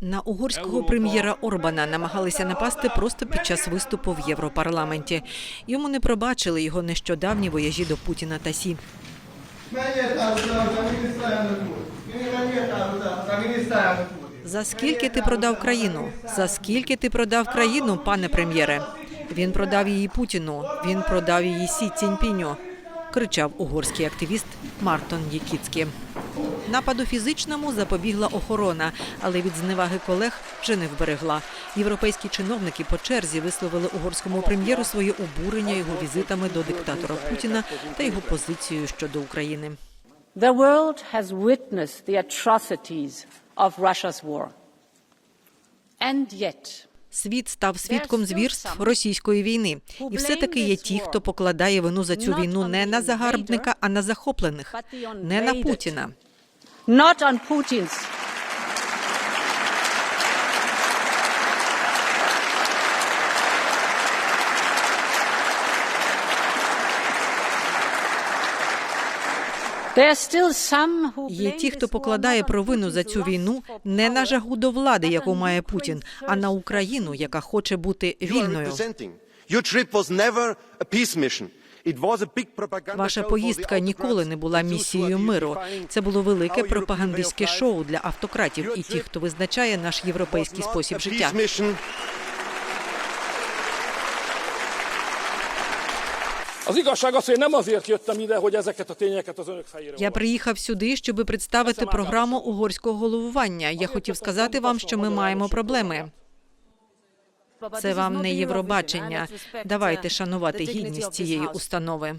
На угорського прем'єра Орбана намагалися напасти просто під час виступу в Європарламенті. Йому не пробачили його нещодавні вояжі до Путіна та Сі. За скільки ти продав країну? За скільки ти продав країну, пане прем'єре? Він продав її Путіну. Він продав її Сі Ціньпіню. кричав угорський активіст Мартон Єкіцький. Нападу фізичному запобігла охорона, але від зневаги колег вже не вберегла. Європейські чиновники по черзі висловили угорському прем'єру своє обурення його візитами до диктатора Путіна та його позицією щодо України. The world has witnessed the atrocities of Russia's war. And yet, Світ став свідком звірств російської війни, і все таки є ті, хто покладає вину за цю війну не на загарбника, а на захоплених, не на Путіна. Not on Putin's There are still some who Є blame ті, хто покладає провину за цю війну for не на жагу до влади, яку має Путін, а на Україну, яка хоче бути вільною. Your trip was never a peace mission. Ваша поїздка ніколи не була місією миру. Це було велике пропагандистське шоу для автократів і тих, хто визначає наш європейський спосіб життя. Az igazság az, hogy nem azért jöttem ide, hogy ezeket a tényeket az önök fejére Я приїхав сюди, щоб представити програму угорського головування. Я хотів сказати вам, що ми маємо проблеми. Це вам не Євробачення. Давайте шанувати гідність цієї установи.